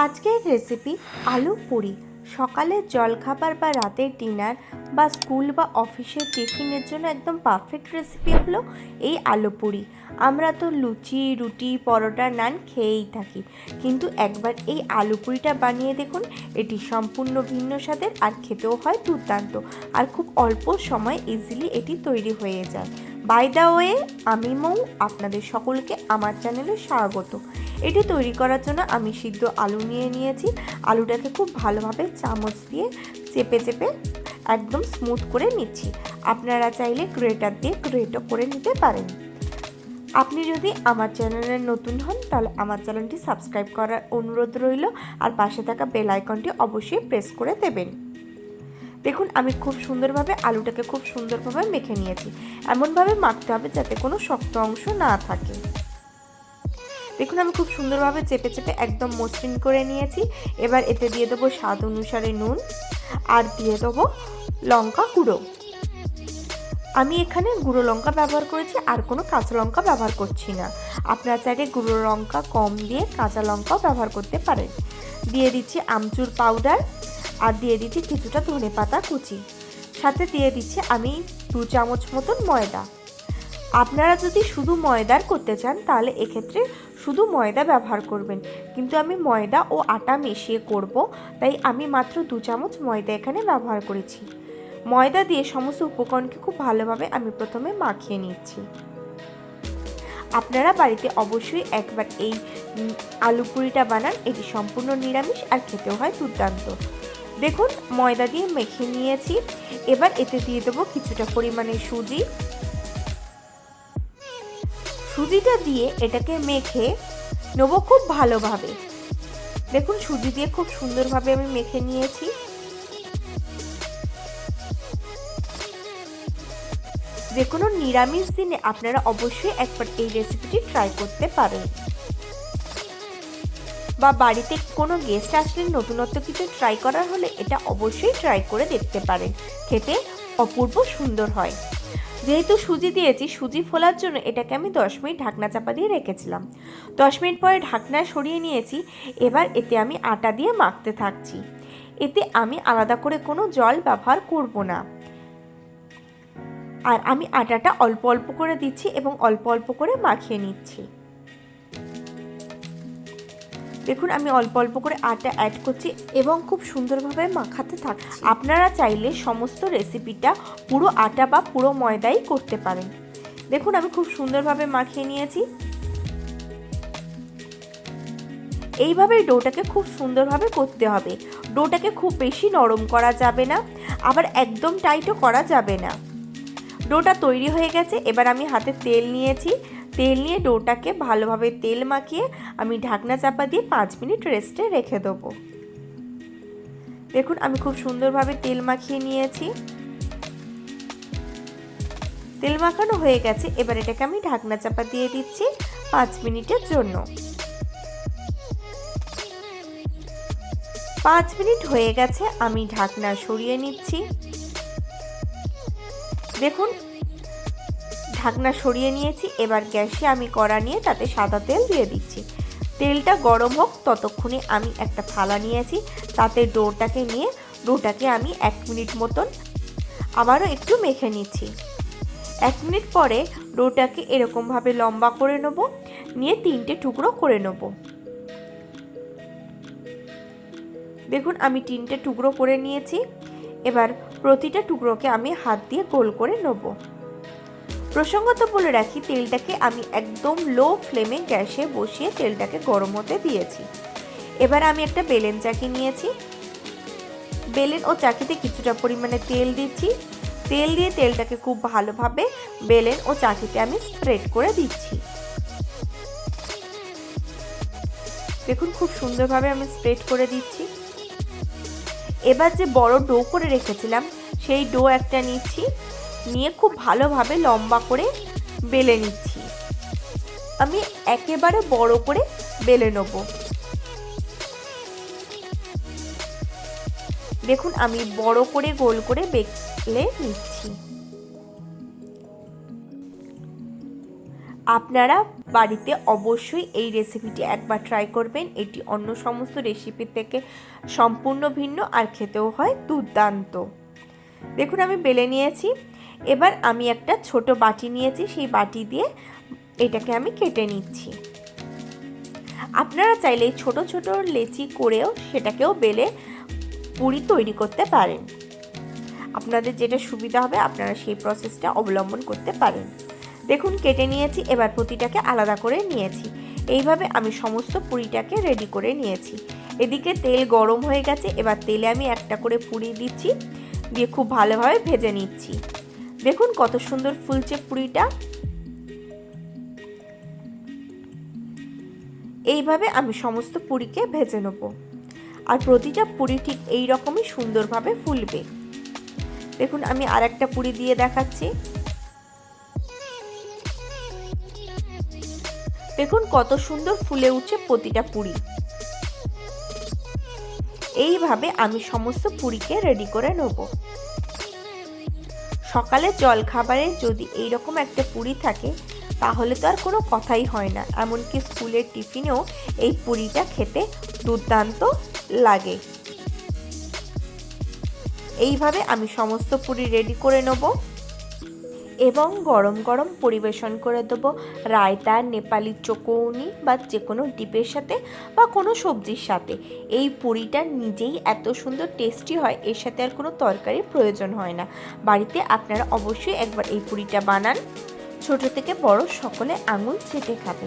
আজকের রেসিপি আলু পুরি। সকালের জলখাবার বা রাতের ডিনার বা স্কুল বা অফিসের টিফিনের জন্য একদম পারফেক্ট রেসিপি হলো এই আলু পুরি। আমরা তো লুচি, রুটি, পরোটা, নান খেয়েই থাকি। কিন্তু একবার এই আলু পুরিটা বানিয়ে দেখুন, এটি সম্পূর্ণ ভিন্ন স্বাদের আর খেতেও হয় দুর্দান্ত। আর খুব অল্প সময় ইজিলি এটি তৈরি হয়ে যায়। বাই দ্য ওয়ে আমি মৌ, আপনাদের সকলকে আমার চ্যানেলে স্বাগত। এটি তৈরি করার জন্য আমি সিদ্ধ আলু নিয়ে নিয়েছি। আলুটাকে খুব ভালোভাবে চামচ দিয়ে চেপে চেপে একদম স্মুথ করে নিচ্ছি। আপনারা চাইলে গ্রেটার দিয়ে গ্রেটও করে নিতে পারেন। আপনি যদি আমার চ্যানেলে নতুন হন, তাহলে আমার চ্যানেলটি সাবস্ক্রাইব করার অনুরোধ রইল। আর পাশে থাকা বেল আইকনটি অবশ্যই প্রেস করে দেবেন। দেখুন, আমি খুব সুন্দরভাবে আলুটাকে খুব সুন্দরভাবে মেখে নিয়েছি। এমনভাবে মাখতে হবে যাতে কোনো শক্ত অংশ না থাকে। দেখুন, আমি খুব সুন্দরভাবে চেপে চেপে একদম মসৃণ করে নিয়েছি। এবার এতে দিয়ে দেবো স্বাদ অনুসারে নুন আর দিয়ে দেবো লঙ্কা গুঁড়ো। আমি এখানে গুঁড়ো লঙ্কা ব্যবহার করেছি, আর কোনো কাঁচা লঙ্কা ব্যবহার করছি না। আপনার চাইলে গুঁড়ো লঙ্কা কম দিয়ে কাঁচা লঙ্কাও ব্যবহার করতে পারেন। দিয়ে দিচ্ছি আমচুর পাউডার। আর দিয়ে দিচ্ছি কিছুটা ধনে পাতা কুচি। সাথে দিয়ে দিচ্ছি আমি দু চামচ মতন ময়দা। আপনারা যদি শুধু ময়দার করতে চান, তাহলে এক্ষেত্রে শুধু ময়দা ব্যবহার করবেন। কিন্তু আমি ময়দা ও আটা মিশিয়ে করব, তাই আমি মাত্র দু চামচ ময়দা এখানে ব্যবহার করেছি। ময়দা দিয়ে সমস্ত উপকরণকে খুব ভালোভাবে আমি প্রথমে মাখিয়ে নিচ্ছি। আপনারা বাড়িতে অবশ্যই একবার এই আলু পুরিটা বানান। এটি সম্পূর্ণ নিরামিষ আর খেতেও হয় দুর্দান্ত। দেখুন, ময়দা দিয়ে মেখে নিয়েছি। এবার এতে দিয়ে দেবো কিছুটা পরিমাণে সুজি। সুজিটা দিয়ে এটাকে মেখে নেব খুব ভালোভাবে। দেখুন, সুজি দিয়ে খুব সুন্দরভাবে আমি মেখে নিয়েছি। যে কোনো নিরামিষ দিনে আপনারা অবশ্যই একবার এই রেসিপিটি ট্রাই করতে পারেন। বা বাড়িতে কোনো গেস্ট আসলে নতুনত্ব কিছু ট্রাই করার হলে এটা অবশ্যই ট্রাই করে দেখতে পারেন। খেতে অপূর্ব সুন্দর হয়। যেহেতু সুজি দিয়েছি, সুজি ফোলার জন্য এটাকে আমি দশ মিনিট ঢাকনা চাপা দিয়ে রেখেছিলাম। দশ মিনিট পরে ঢাকনা সরিয়ে নিয়েছি, এবার এতে আমি আটা দিয়ে মাখতে থাকছি। এতে আমি আলাদা করে কোনো জল ব্যবহার করব না। আর আমি আটাটা অল্প অল্প করে দিচ্ছি এবং অল্প অল্প করে মাখিয়ে নিচ্ছি। দেখুন, আমি অল্প অল্প করে আটা অ্যাড করছি এবং খুব সুন্দরভাবে মাখাতে থাকছি। আপনারা চাইলে সমস্ত রেসিপিটা পুরো আটা বা পুরো ময়দাই করতে পারেন। দেখুন, আমি খুব সুন্দরভাবে মাখিয়ে নিয়েছি। এইভাবে ডোটাকে খুব সুন্দরভাবে করতে হবে। ডোটাকে খুব বেশি নরম করা যাবে না, আবার একদম টাইটও করা যাবে না। ডোটা তৈরি হয়ে গেছে, এবার আমি হাতে তেল নিয়েছি। তেল নিয়ে ডোটাকে ভালোভাবে তেল মাখিয়ে আমি ঢাকনা চাপা দিয়ে পাঁচ মিনিট রেস্টে রেখে দেবো। দেখুন, আমি খুব সুন্দরভাবে তেল মাখিয়ে নিয়েছি। তেল মাখানো হয়ে গেছে, এবার এটাকে আমি ঢাকনা চাপা দিয়ে দিচ্ছি পাঁচ মিনিটের জন্য। পাঁচ মিনিট হয়ে গেছে, আমি ঢাকনা সরিয়ে নিচ্ছি। দেখুন ঢাকনা সরিয়ে নিয়েছি, এবার গ্যাসে আমি কড়া নিয়ে তাতে সাদা তেল দিয়ে দিচ্ছি। তেলটা গরম হোক, ততক্ষণে আমি একটা থালা নিয়েছি, তাতে ডোটাকে নিয়ে, ডোটাকে আমি এক মিনিট মতন আবারও একটু মেখে নিচ্ছি। এক মিনিট পরে ডোটাকে এরকমভাবে লম্বা করে নেব, নিয়ে তিনটে টুকরো করে নেব। দেখুন, আমি তিনটে টুকরো করে নিয়েছি, এবার প্রতিটা টুকরোকে আমি হাত দিয়ে গোল করে নেব। প্রসঙ্গত বলে রাখি, তেলটাকে আমি একদম লো ফ্লেমে গ্যাসে বসিয়ে তেলটাকে গরম হতে দিয়েছি। এবার আমি একটা বেলেন চাকি নিয়েছি। বেলেন ও চাকিতে কিছুটা পরিমাণে তেল দিচ্ছি। তেল দিয়ে তেলটাকে খুব ভালোভাবে বেলেন ও চাকিতে আমি স্প্রেড করে দিচ্ছি। দেখুন, খুব সুন্দরভাবে আমি স্প্রেড করে দিচ্ছি। এবার যে বড় ডো করে রেখেছিলাম, সেই ডো একটা নিচ্ছি। নিয়ে খুব ভালোভাবে লম্বা করে বেলে নিচ্ছি। আমি একেবারে বড় করে বেলে নেব। দেখুন, আমি বড় করে গোল করে বেলে নিচ্ছি। আপনারা বাড়িতে অবশ্যই এই রেসিপিটি একবার ট্রাই করবেন। এটি অন্য সমস্ত রেসিপি থেকে সম্পূর্ণ ভিন্ন আর খেতেও হয় দুর্দান্ত। দেখুন, আমি বেলে নিয়েছি। এবার আমি একটা ছোট বাটি নিয়েছি, সেই বাটি দিয়ে এটাকে আমি কেটে নিচ্ছি। আপনারা চাইলে ছোট ছোট লেচি করেও সেটাকেও বেলে পুরি তৈরি করতে পারেন। আপনাদের যেটা সুবিধা হবে, আপনারা সেই প্রসেসটা অবলম্বন করতে পারেন। দেখুন, কেটে নিয়েছি, এবার প্রতিটাকে আলাদা করে নিয়েছি। এইভাবে আমি সমস্ত পুরিটাকে রেডি করে নিয়েছি। এদিকে তেল গরম হয়ে গেছে, এবার তেলে আমি একটা করে পুরি দিচ্ছি, দিয়ে খুব ভালোভাবে ভেজে নিচ্ছি। দেখুন কত সুন্দর ফুলছে পুরিটা। এইভাবে আমি সমস্ত পুরিকে ভেজে নেব। আর প্রতিটা পুরি ঠিক এই রকমই সুন্দরভাবে ফুলবে। দেখুন আমি আর একটা পুরি দিয়ে দেখাচ্ছি। দেখুন কত সুন্দর ফুলে উঠছে প্রতিটা পুরি। এইভাবে আমি সমস্ত পুরিকে রেডি করে নেব। সকালে জলখাবারে যদি এইরকম একটা পুরি থাকে, তাহলে তো আর কোনো কথাই হয় না। এমনকি স্কুলের টিফিনেও এই পুরিটা খেতে দুর্দান্ত লাগে। এইভাবে আমি সমস্ত পুরি রেডি করে নেব। এবং গরম গরম পরিবেশন করে দেবো। রায়তা, নেপালি চকৌনি বা যে কোনো ডিপের সাথে বা কোনো সবজির সাথে। এই পুরিটা নিজেই এত সুন্দর টেস্টি হয়, এর সাথে আর কোনো তরকারির প্রয়োজন হয় না। বাড়িতে আপনারা অবশ্যই একবার এই পুরিটা বানান। ছোট থেকে বড় সকলে আঙুল চেটে খাবে